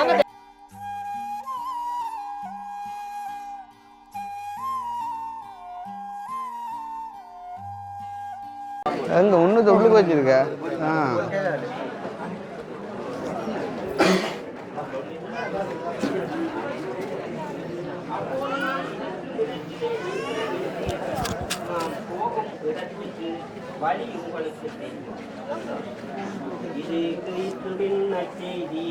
எங்க ஒன்று ஆ. வழி உங்களுக்கு தெரியும் இது கிறிஸ்துவின் நற்செய்தி.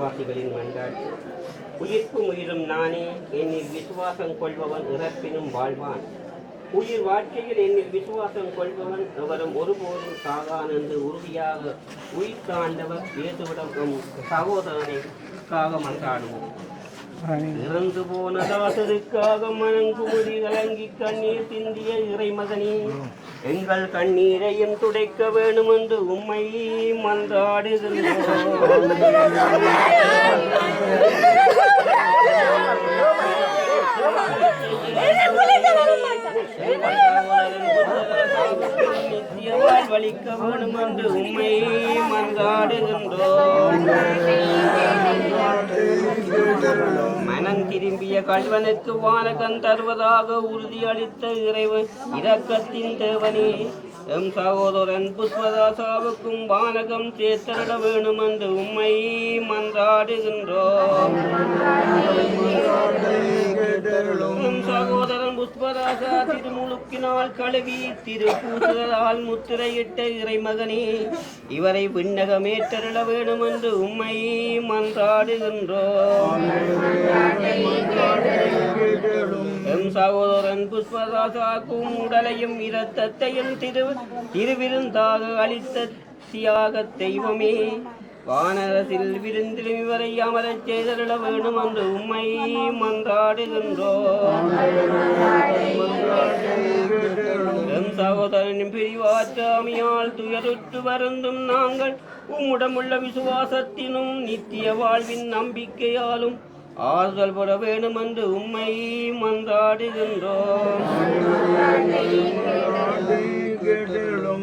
விசுவாசிகளின் மன்றாட்டு உயிர்ப்பு உயிரும் நானே என்னில் விசுவாசம் கொள்பவன் இறப்பினும் வாழ்வான். உயிர் வாழ்க்கையில் என்னில் விசுவாசம் கொள்பவன் எவரும் ஒருபோதும் சாகான் என்று உறுதியாக உயிர் தாண்டவர் இயேசுவிடம் சகோதரனைக்காக மன்றாடுவோம். இறந்து போன தாசருக்காக மனங்குமுறி கலங்கி கண்ணீர் சிந்திய இறைமகனே எங்கள் கண்ணீரையும் துடைக்க வேணும் என்று உண்மை மன்றாடுகின்றோம் நித்திய வேணும் என்று உம்மை மன்றாடுகின்றோம் மனம் திரும்பிய கல்வனுக்கு வானகன் தருவதாக உறுதியளித்த இறைவன் இரக்கத்தின் தேவனே. எம் சகோதரன் புஷ்பதாசாவுக்கும் வானகம் சேர்த்தருட வேணும் என்று உம்மை மன்றாடுகின்றோம். எம் சகோதரன் புஷ்பராசா திருமுழுக்கினால் கழுவி திருப்பூசுதலால் முத்திரையிட்ட இறைமகனே இவரை விண்ணகமேற்றருள வேணும் என்று உம்மை மன்றாடுகின்றோம். எம் சகோதரன் புஷ்பராசாக்கும் உடலையும் இரத்தத்தையும் திரு திருவிருந்தாக அளித்த தியாக தெய்வமே வானரத்தில் விருந்தில் இவரை அமரச் செய்தருள வேணும் என்று உம்மை மன்றாடுகின்றோம். எம் சகோதரனின் பிரிவாற்றாமையால் துயருற்று வருந்தும் நாங்கள் உம்முடமுள்ள விசுவாசத்தினும் நித்திய வாழ்வின் நம்பிக்கையாலும் ஆறுதல் பெற வேண்டும் என்று உம்மை மன்றாடுகின்றோம்.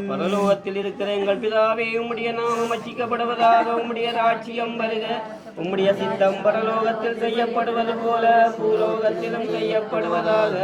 பரலோகத்தில் இருக்கிற எங்கள் பிதாவே உம்முடைய நாமம் அச்சிக்கப்படுவதாக உம்முடைய ராட்சியம் வருக. உம்முடைய சித்தம் பரலோகத்தில் செய்யப்படுவது போல பூலோகத்திலும் செய்யப்படுவதாக.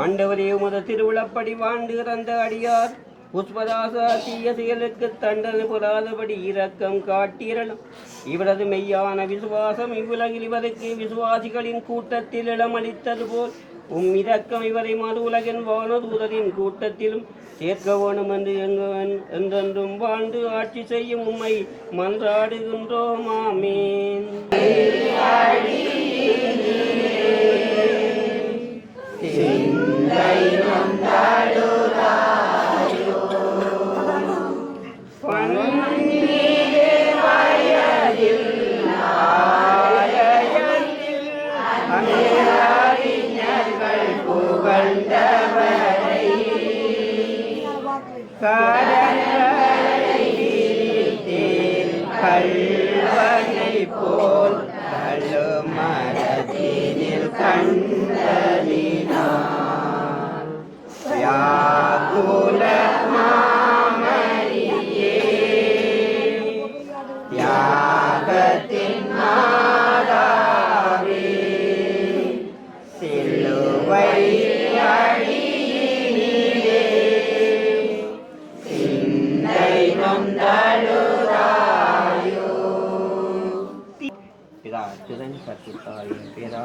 ஆண்டவரே உமது திருவிழப்படி வாழ்ந்து இறந்த அடியார் புஷ்பதாசாத்திய செயலுக்கு தண்டனை பெறாதபடி இரக்கம் காட்டிரலும் இவரது மெய்யான விசுவாசம் இவ்வுலகில் இவருக்கு விசுவாசிகளின் கூட்டத்தில் இடமளித்தது போல் உம் இரக்கம் இவரை மறு உலகின் வானதூதரின் கூட்டத்திலும் சேர்க்க வேணும் என்று எங்கள் என்றென்றும் வாழ்ந்து ஆட்சி செய்யும் உம்மை மன்றாடுகின்றோம். ஆமேன். கல்வனை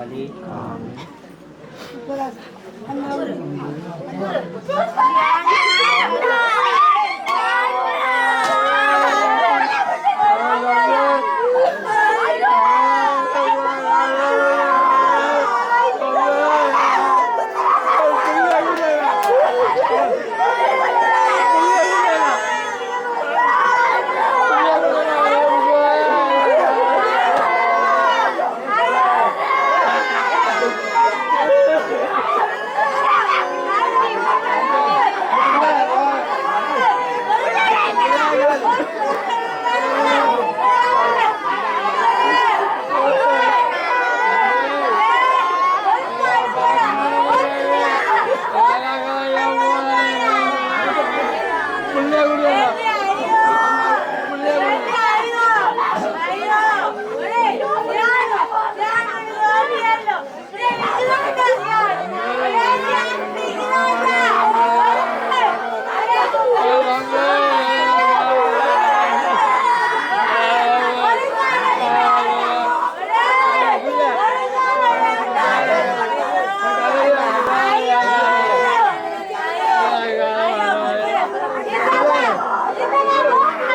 利。阿弥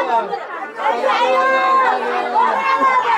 来加油我来了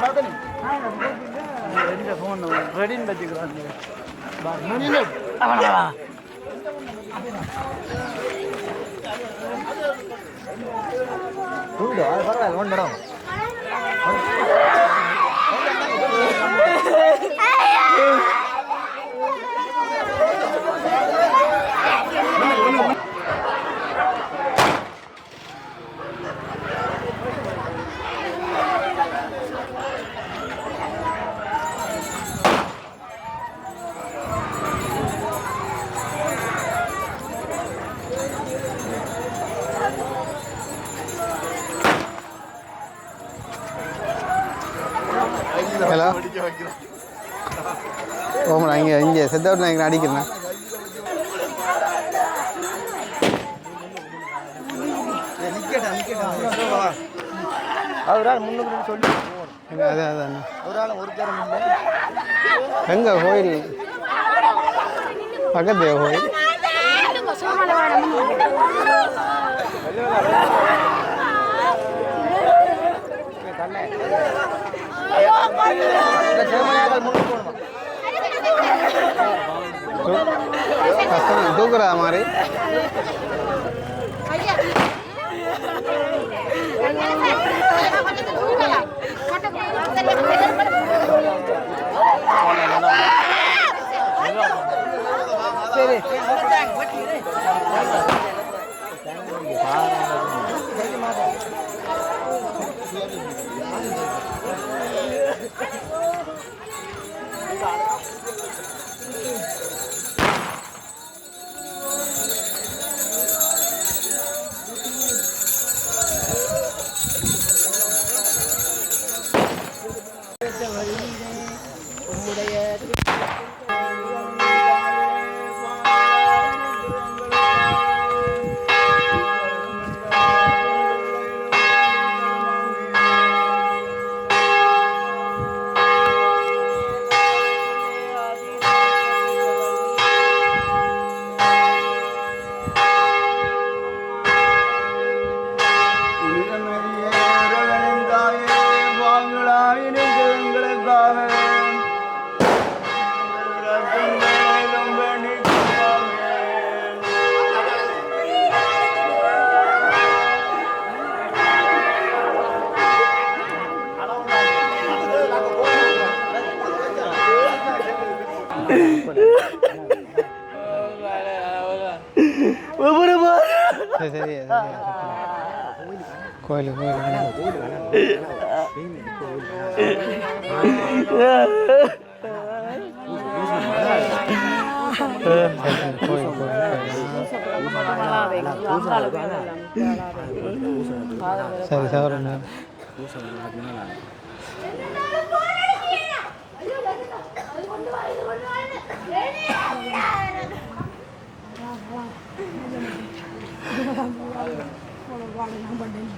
அழு. சரி, இன்னும் கோயிலுக்கு கூட சித்தார்த்த நான் இங்கே அடிக்கிறேன் அவரால் முன்னுக்கு சொல்லி அதான் அவரால் ஒரு இல்லை எங்க கோயில் பக்கத்து கோயில் செருமனையாக்கள் முன்னுக்கு కష్టం దూకురా మరి కోయిలు Thank you. கோயில் சரி பண்ணேன்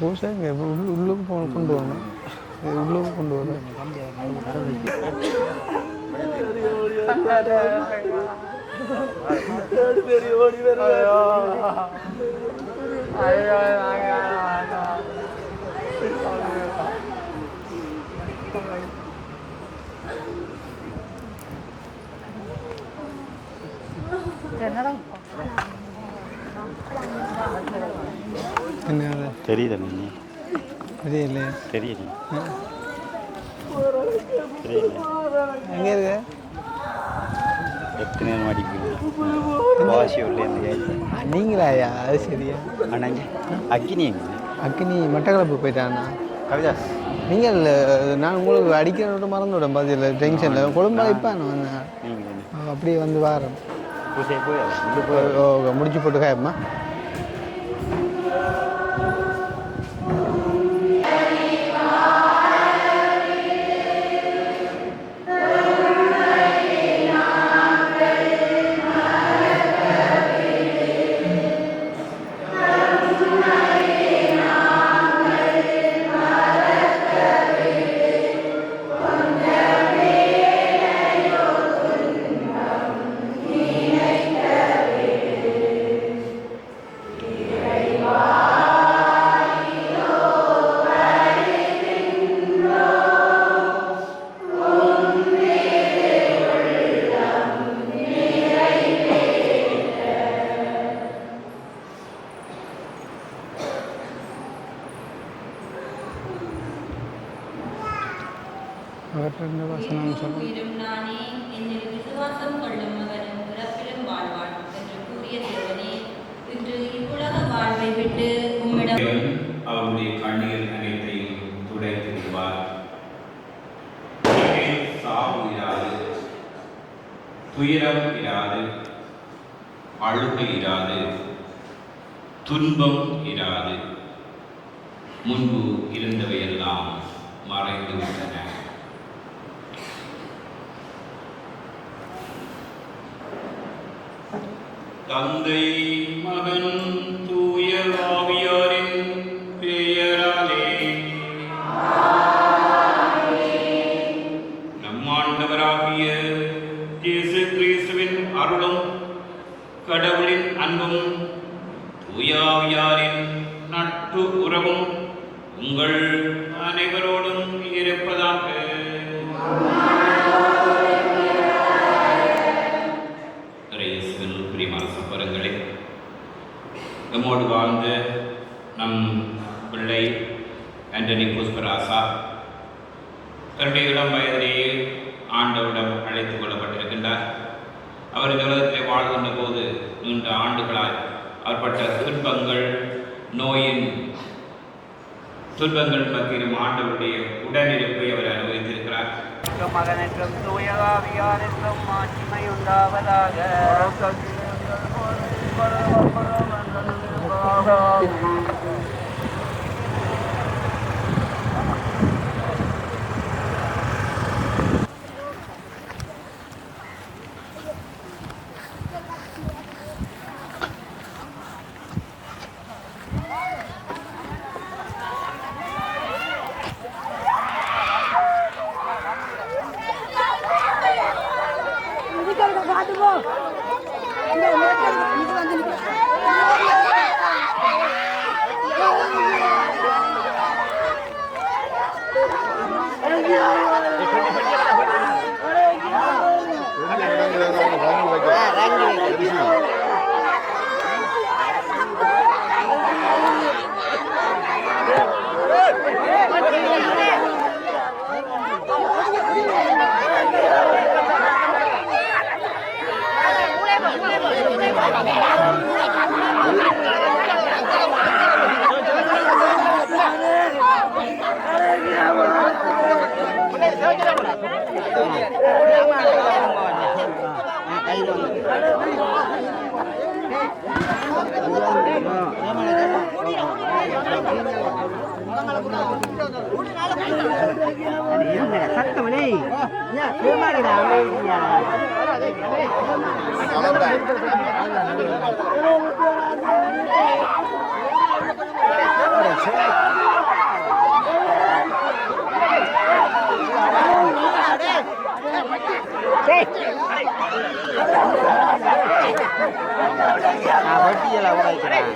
பூசை இங்கே உள்ளுக்கு போ கொண்டு வரணும் உள்ளுக்கு கொண்டு வரணும் என்ன அது தெரியுது நீ? தெரியல தெரியல தெரியல. எங்கே இருக்கு? எத்தனை நேரம் அடிக்கும் வாசி உள்ள நீங்களாயா அது சரியா? அண்ணாங்க அக்கினி எங்க? அக்கினி மட்டக்களப்பு போயிட்டானா? கவிதாஸ். நீங்கள் நான் உங்களுக்கு அடிக்கிறோட மறந்து விட பதில் டென்ஷனில் குடும்பம் இப்போ நான் அப்படியே வந்து வாரேன். முடிச்சு போட்டுக்காயம்மா துன்பம் இராது. முன்பு இருந்தவையெல்லாம் மறைந்து விட்டன தந்தை பிள்ளை ஆண்டனி புஷ்பராசா தன்னுடைய இளம் வயதிலேயே ஆண்டவரிடம் அழைத்துக் கொள்ளப்பட்டிருக்கின்றார். அவர் இந்த உலகத்திலே வாழ்கின்ற போது நீண்ட ஆண்டுகளாய் அவர்பட்ட துன்பங்கள் நோயின் துன்பங்கள் மத்தியிலும் ஆண்டவருடைய உடனிருப்பை அவர் அனுபவித்திருக்கிறார். மகனுக்கும் தூயகாவியாருக்கும் மாட்சிமை உண்டாவதாக. சத்தமணி பெருமாடிடா அமைதியா வட்டியெல்லாம் உடைக்கிறேன்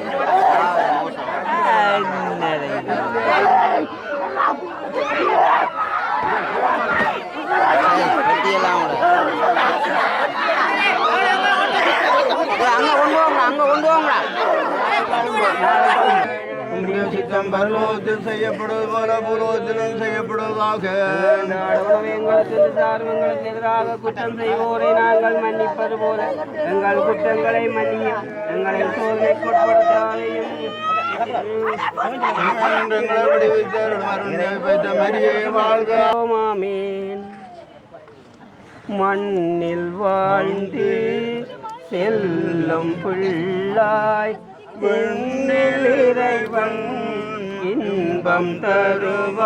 வட்டியெல்லாம் உடை அங்க கொண்டு வாங்க அங்க கொண்டு வாங்கடா சித்தம் பரலோகத்தில் செய்யப்படுவது போல பூலோகத்திலும் செய்யப்படுவதாக எங்களுக்கு எதிராக குற்றம் செய்வோரை நாங்கள் மன்னிப்பது போல. எங்கள் குற்றங்களை மன்னியும் எங்களை ஆமேன். மண்ணில் வாழ்ந்து செல்லும் பிள்ளாய் விண்ணில் இறைவன் இன்பம் தருவார்.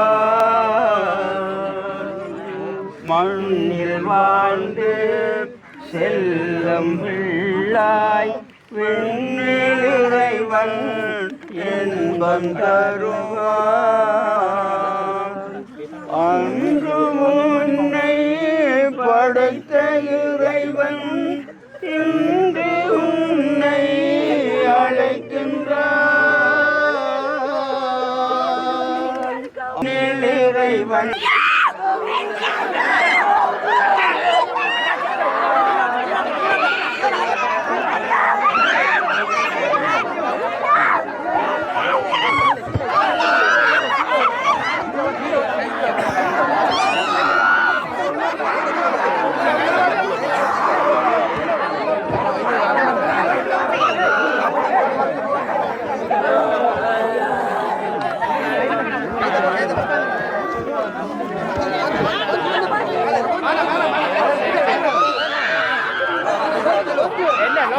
மண்ணில் வாழ்ந்து செல்லம் பிள்ளாய் விண்ணிறைவன் இன்பம் தருவார். அன்று முன்னை படைத்த இறைவன் yeah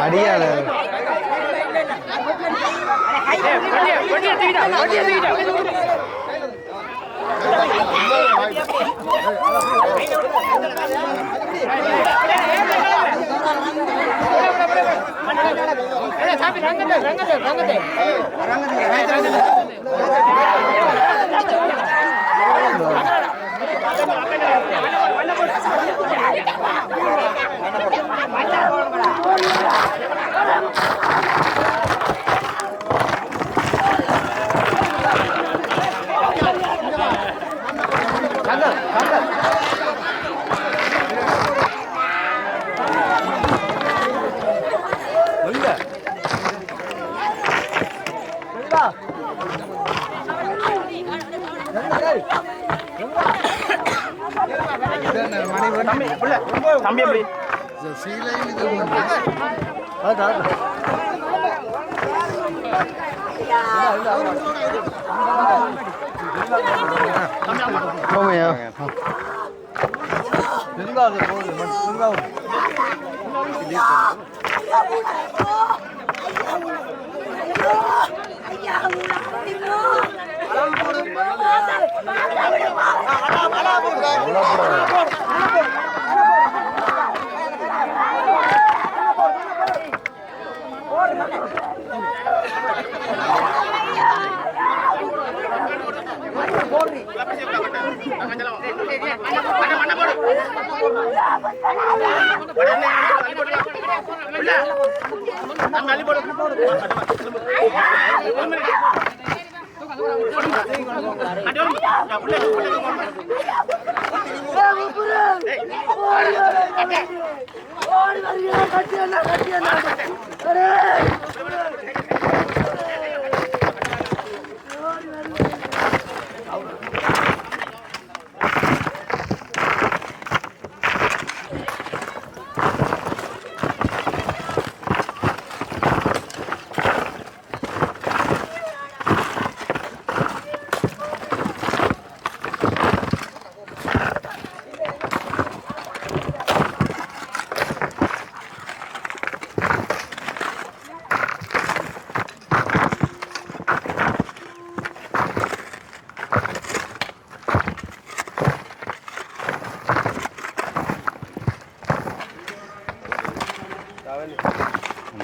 இறைவன் அடியாளர். தம்பி எப்படி? போமையா ஓடி வருகிறா கட்டி என்ன கட்டி என்ன அரே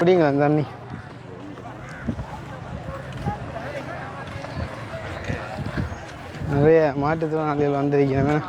அப்படிங்களா தண்ணி? நிறைய மாட்டுத்திறனாளிகள் வந்திருக்கிறேன்